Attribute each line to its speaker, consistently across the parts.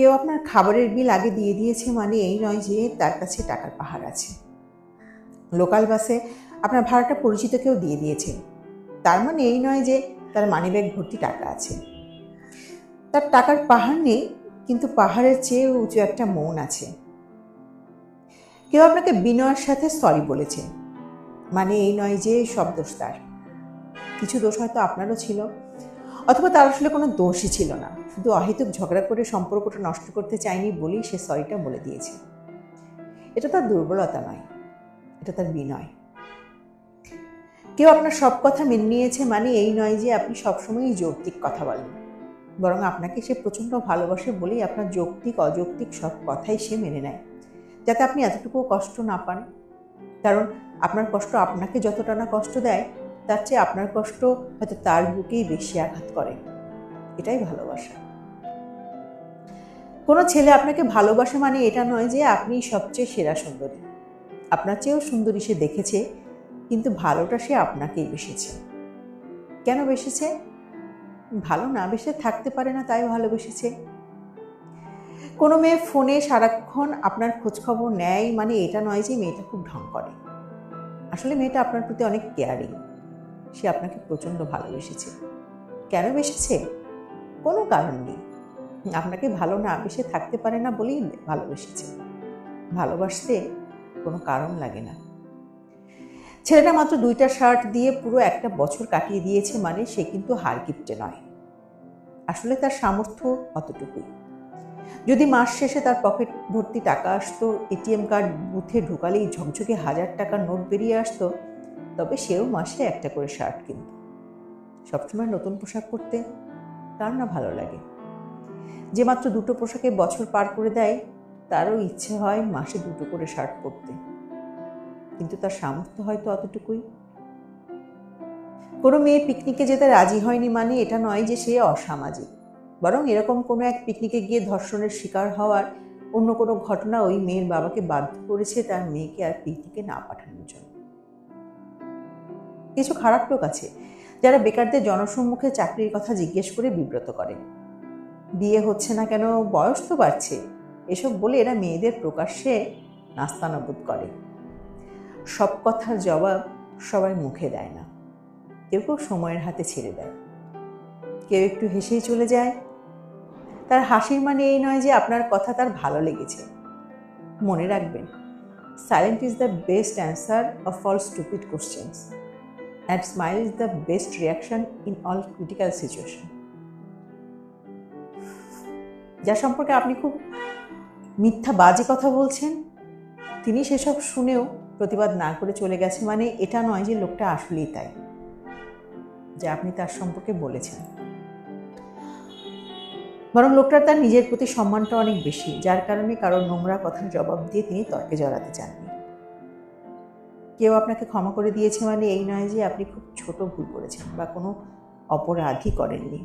Speaker 1: কেউ আপনার খাবারের বিল আগে দিয়ে দিয়েছে মানে এই নয় যে তার কাছে টাকার পাহাড় আছে। লোকাল বাসে আপনার ভাড়াটা পরিচিত কেউ দিয়ে দিয়েছে। তার মানে এই নয় যে তার মানিব্যাগ ভর্তি টাকা আছে। তার টাকার পাহাড় নেই, কিন্তু পাহাড়ের চেয়ে উঁচু একটা মন আছে। কেউ আপনাকে বিনয়ের সাথে সরি বলেছে। মানে এই নয় যে সব দোষ তার। কিছু দোষ হয়তো আপনারও ছিল। অথবা তার আসলে কোনো দোষই ছিল না। শুধু অহেতুক ঝগড়া করে সম্পর্কটা নষ্ট করতে চায়নি বলেই সে সরিটা বলে দিয়েছে। এটা তার দুর্বলতা নয়, এটা তার বিনয়। কেউ আপনার সব কথা মেনে নিয়েছে মানে এই নয় যে আপনি সবসময়ই যৌক্তিক কথা বলেন। বরং আপনাকে সে প্রচণ্ড ভালোবাসে বলেই আপনার যৌক্তিক, অযৌক্তিক সব কথাই সে মেনে নেয়। যাতে আপনি এতটুকু কষ্ট না পান। কারণ আপনার কষ্ট আপনাকে যতটা না কষ্ট দেয় তার চেয়ে আপনার কষ্ট হয়তো তার বুকেই বেশি আঘাত করে। এটাই ভালোবাসা। কোনো ছেলে আপনাকে ভালোবাসে মানে এটা নয় যে আপনি সবচেয়ে সেরা সুন্দরী। আপনার চেয়েও সুন্দরী সে দেখেছে, কিন্তু ভালোটা সে আপনাকেই বেসেছে। কেন বেসেছে? ভালো না বেসে থাকতে পারে না, তাই ভালোবেসেছে। কোনো মেয়ে ফোনে সারাক্ষণ আপনার খোঁজখবর নেয় মানে এটা নয় যে মেয়েটা খুব ঢং করে। আসলে মেয়েটা আপনার প্রতি অনেক কেয়ারিং সে আপনাকে প্রচণ্ড ভালোবেসেছে। কেন বেসেছে? কোনো কারণ নেই। আপনাকে ভালো না বেসে থাকতে পারে না বলেই ভালোবেসেছে। ভালোবাসতে কোনো কারণ লাগে না। ছেলেটা মাত্র দুইটা শার্ট দিয়ে পুরো একটা বছর কাটিয়ে দিয়েছে মানে সে কিন্তু হার কিপটে নয়। আসলে তার সামর্থ্য অতটুকুই। যদি মাস শেষে তার পকেট ভর্তি টাকা আসতো, এটিএম কার্ড বুথে ঢোকালেই ঝকঝকে হাজার টাকার নোট বেরিয়ে আসতো তবে সেও মাসে একটা করে শার্ট কিনত সবসময় নতুন পোশাক পরতে তার না ভালো লাগে। যে মাত্র দুটো পোশাকে বছর পার করে দেয়, তারও ইচ্ছে হয় মাসে দুটো করে শার্ট পরতে। কিন্তু তার সামর্থ্য হয়তো অতটুকুই। কোনো মেয়ে পিকনিকে যেতে রাজি হয়নি মানে এটা নয় যে সে অসামাজিক। বরং এরকম কোনো এক পিকনিকে গিয়ে ধর্ষণের শিকার হওয়ার অন্য কোনো ঘটনা ওই মেয়ের বাবাকে বাধ্য করেছে তার মেয়েকে আর পিকনিকে না পাঠানোর জন্য। কিছু খারাপ লোক আছে যারা বেকারদের জনসম্মুখে চাকরির কথা জিজ্ঞেস করে বিব্রত করে। বিয়ে হচ্ছে না কেন, বয়স তো বাড়ছে। এসব বলে এরা মেয়েদের প্রকাশ্যে নাস্তানাবুদ করে। সব কথার জবাব সবাই মুখে দেয় না। কেউ কেউ সময়ের হাতে ছেড়ে দেয়। কেউ একটু হেসেই চলে যায়। তার হাসির মানে এই নয় যে আপনার কথা তার ভালো লেগেছে। মনে রাখবেন silent is the best answer of all stupid questions and smile is the best reaction in all critical situation যার সম্পর্কে আপনি খুব মিথ্যা বাজে কথা বলছেন, তিনি সেসব শুনেও প্রতিবাদ না করে চলে গেছে মানে এটা নয় যে লোকটা আসলেই তাই, যা আপনি তার সম্পর্কে বলেছেন। বরং লোকটার তার নিজের প্রতি সম্মানটা অনেক বেশি, যার কারণে কারোর নোংরা কথার জবাব দিয়ে তিনি তর্কে জড়াতে চাননি কেউ আপনাকে ক্ষমা করে দিয়েছে মানে এই নয় যে আপনি খুব ছোট ভুল করেছেন বা কোনো অপরাধই করেননি।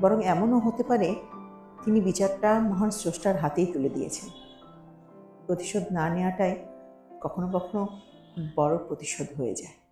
Speaker 1: বরং এমনও হতে পারে তিনি বিচারটা মহান স্রষ্টার হাতেই তুলে দিয়েছেন। প্রতিশোধ না নেওয়াটাই কখনো কখনো বড় প্রতিশোধ হয়ে যায়।